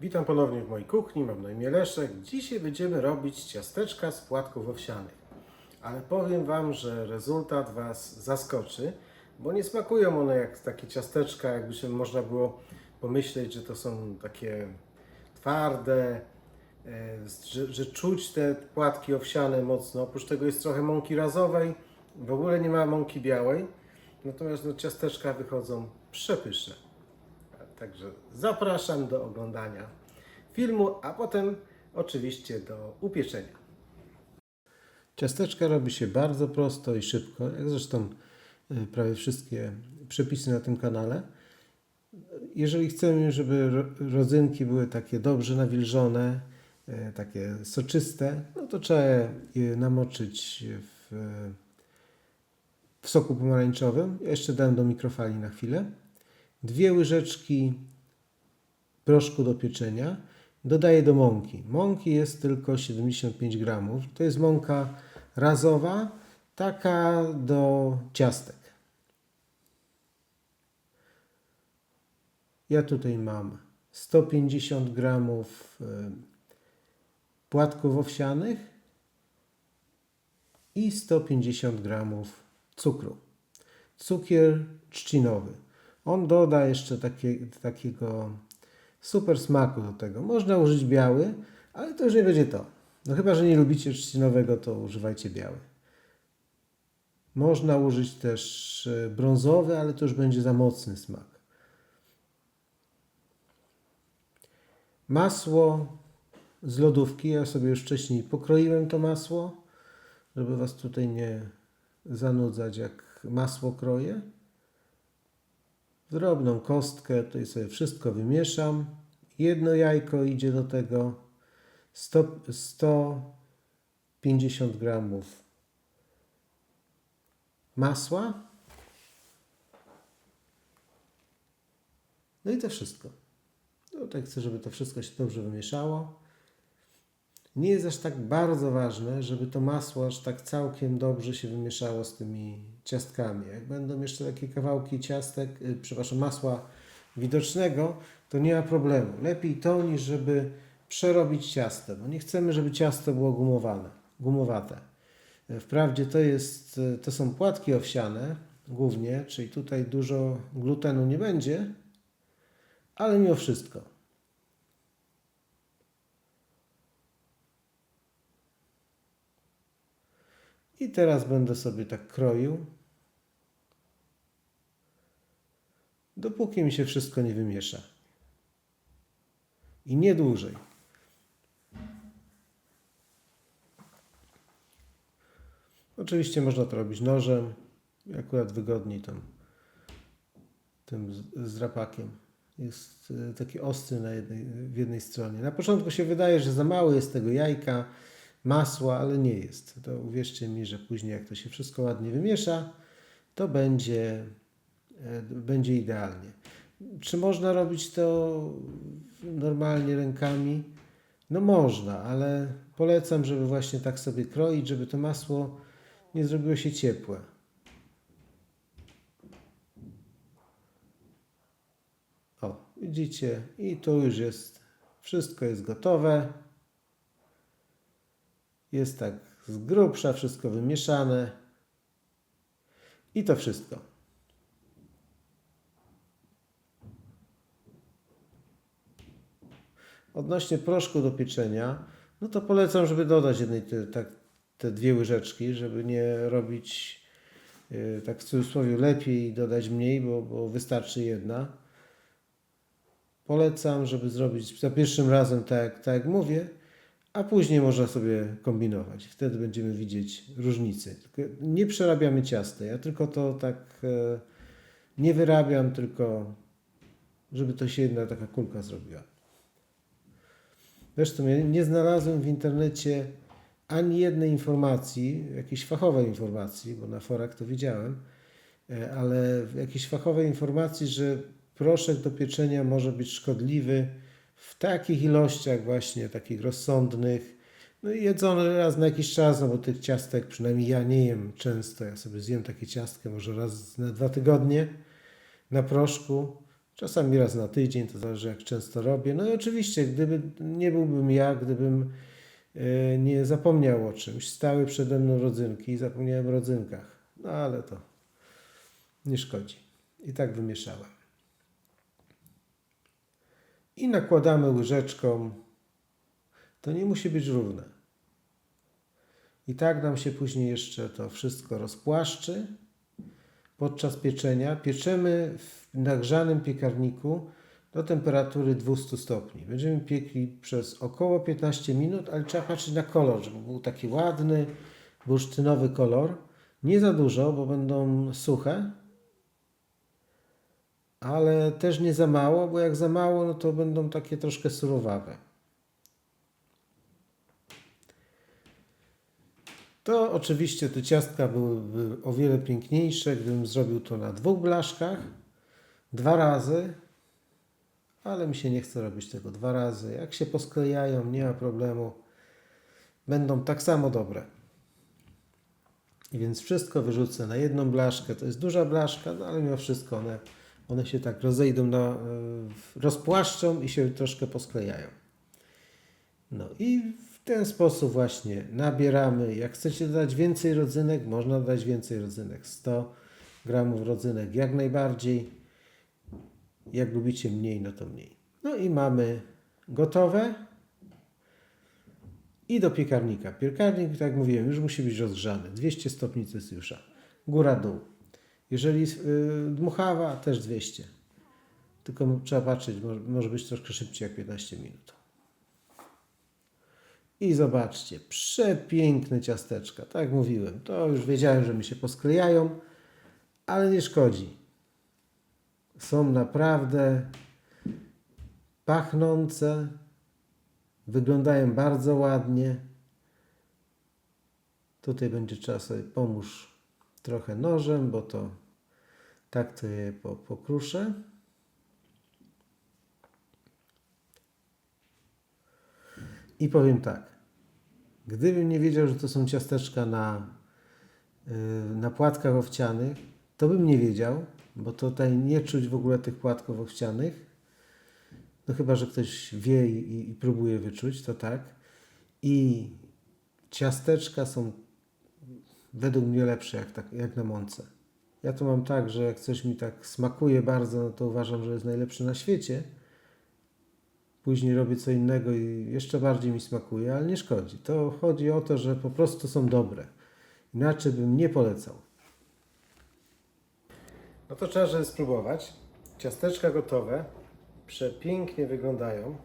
Witam ponownie w mojej kuchni, mam na imię Leszek. Dzisiaj będziemy robić ciasteczka z płatków owsianych. Ale powiem Wam, że rezultat Was zaskoczy, bo nie smakują one jak takie ciasteczka, jakby się można było pomyśleć, że to są takie twarde, e, że, że czuć te płatki owsiane mocno. Oprócz tego jest trochę mąki razowej, w ogóle nie ma mąki białej. Natomiast no, ciasteczka wychodzą przepyszne. Także zapraszam do oglądania filmu, a potem oczywiście do upieczenia. Ciasteczka robi się bardzo prosto i szybko, jak zresztą y, prawie wszystkie przepisy na tym kanale. Jeżeli chcemy, żeby ro- rodzynki były takie dobrze nawilżone, y, takie soczyste, no to trzeba je namoczyć w, w soku pomarańczowym. Ja jeszcze dam do mikrofali na chwilę dwie łyżeczki proszku do pieczenia. Dodaję do mąki. Mąki jest tylko 75 gramów. To jest mąka razowa, taka do ciastek. Ja tutaj mam 150 gramów y, płatków owsianych i 150 gramów cukru. Cukier trzcinowy. On doda jeszcze takie, takiego super smaku do tego. Można użyć biały, ale to już nie będzie to. No chyba, że nie lubicie trzcinowego, to używajcie biały. Można użyć też e, brązowy, ale to już będzie za mocny smak. Masło z lodówki. Ja sobie już wcześniej pokroiłem to masło, żeby Was tutaj nie zanudzać, jak masło kroję. Drobną kostkę tutaj sobie wszystko wymieszam. Jedno jajko idzie do tego. 100, 150 gramów masła. No i to wszystko. Tutaj chcę, żeby to wszystko się dobrze wymieszało. Nie jest aż tak bardzo ważne, żeby to masło aż tak całkiem dobrze się wymieszało z tymi ciastkami. Jak będą jeszcze takie kawałki ciastek, y, przepraszam, masła widocznego, to nie ma problemu. Lepiej to niż żeby przerobić ciasto, bo nie chcemy, żeby ciasto było gumowane, gumowate. Y, Wprawdzie to, jest, y, to są płatki owsiane głównie, czyli tutaj dużo glutenu nie będzie, ale mimo wszystko. I teraz będę sobie tak kroił, dopóki mi się wszystko nie wymiesza. I nie dłużej. Oczywiście można to robić nożem, akurat wygodniej tam tym zrapakiem. Jest y, taki ostry na jednej, w jednej stronie. Na początku się wydaje, że za mało jest tego jajka, masła, ale nie jest. To uwierzcie mi, że później jak to się wszystko ładnie wymiesza, to będzie, e, będzie idealnie. Czy można robić to normalnie rękami? No można, ale polecam, żeby właśnie tak sobie kroić, żeby to masło nie zrobiło się ciepłe. O, widzicie, i tu już jest, wszystko jest gotowe. Jest tak z grubsza, wszystko wymieszane. I to wszystko. Odnośnie proszku do pieczenia, no to polecam, żeby dodać jednej te, tak, te dwie łyżeczki, żeby nie robić yy, tak w cudzysłowie lepiej dodać mniej, bo, bo wystarczy jedna. Polecam, żeby zrobić za pierwszym razem tak, tak jak mówię, a później można sobie kombinować. Wtedy będziemy widzieć różnice. Nie przerabiamy ciasta. Ja tylko to tak e, nie wyrabiam, tylko żeby to się jedna taka kulka zrobiła. Zresztą ja nie znalazłem w internecie ani jednej informacji, jakiejś fachowej informacji, bo na forach to widziałem, e, ale jakiejś fachowej informacji, że proszek do pieczenia może być szkodliwy w takich ilościach właśnie, takich rozsądnych. No i jedzone raz na jakiś czas, no bo tych ciastek przynajmniej ja nie jem często. Ja sobie zjem takie ciastkę może raz na dwa tygodnie na proszku, Czasami raz na tydzień, to zależy jak często robię. No i oczywiście, gdyby nie byłbym ja, gdybym e, nie zapomniał o czymś, stały przede mną rodzynki i zapomniałem o rodzynkach. No ale to nie szkodzi. I tak wymieszałem. I nakładamy łyżeczką. To nie musi być równe. I tak nam się później jeszcze to wszystko rozpłaszczy podczas pieczenia. Pieczemy w nagrzanym piekarniku do temperatury 200 stopni. Będziemy piekli przez około 15 minut, ale trzeba patrzeć na kolor, żeby był taki ładny, bursztynowy kolor. Nie za dużo, bo będą suche, ale też nie za mało, bo jak za mało, no to będą takie troszkę surowawe. To oczywiście te ciastka byłyby o wiele piękniejsze, gdybym zrobił to na dwóch blaszkach, dwa razy, ale mi się nie chce robić tego dwa razy. Jak się posklejają, nie ma problemu. Będą tak samo dobre. I więc wszystko wyrzucę na jedną blaszkę. To jest duża blaszka, no ale mimo wszystko one, one się tak rozejdą, na, y, rozpłaszczą i się troszkę posklejają. No i ten sposób właśnie nabieramy. Jak chcecie dodać więcej rodzynek, można dodać więcej rodzynek. 100 gramów rodzynek jak najbardziej. Jak lubicie mniej, no to mniej. No i mamy gotowe. I do piekarnika. Piekarnik, tak jak mówiłem, już musi być rozgrzany. 200 stopni Celsjusza. Góra-dół. Jeżeli yy, dmuchawa, też 200. Tylko trzeba patrzeć, może, może być troszkę szybciej jak 15 minut. I zobaczcie, przepiękne ciasteczka. Tak mówiłem, to już wiedziałem, że mi się posklejają, ale nie szkodzi. Są naprawdę pachnące, wyglądają bardzo ładnie. Tutaj będzie trzeba sobie pomóż trochę nożem, bo to tak to je po- pokruszę. I powiem tak. Gdybym nie wiedział, że to są ciasteczka na, yy, na płatkach owsianych, to bym nie wiedział, bo tutaj nie czuć w ogóle tych płatków owsianych. No chyba, że ktoś wie i, i próbuje wyczuć, to tak. I ciasteczka są według mnie lepsze jak, tak, jak na mące. Ja to mam tak, że jak coś mi tak smakuje bardzo, no to uważam, że jest najlepszy na świecie. Później robię co innego i jeszcze bardziej mi smakuje, ale nie szkodzi. To chodzi o to, że po prostu są dobre. Inaczej bym nie polecał. No to trzeba, żeby spróbować. Ciasteczka gotowe. Przepięknie wyglądają.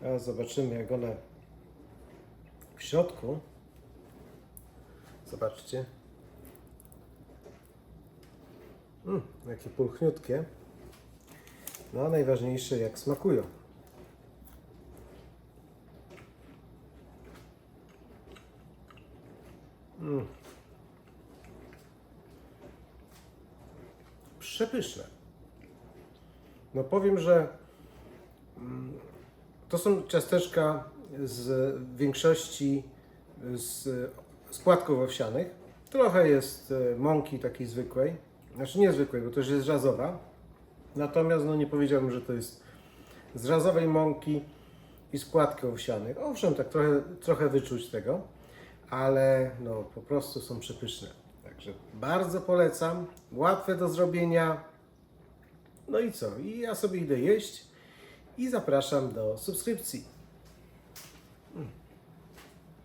Teraz zobaczymy, jak one w środku. Zobaczcie. Mm, jakie pulchniutkie. No najważniejsze, jak smakują. Mm. Przepyszne. No powiem, że mm, to są ciasteczka z większości z, z płatków owsianych. Trochę jest e, mąki takiej zwykłej, znaczy niezwykłej, bo to już jest żazowa. Natomiast no nie powiedziałbym, że to jest z żazowej mąki i płatków owsianych. Owszem, tak trochę, trochę wyczuć tego, ale no po prostu są przepyszne. Także bardzo polecam, łatwe do zrobienia. No i co? I ja sobie idę jeść i zapraszam do subskrypcji.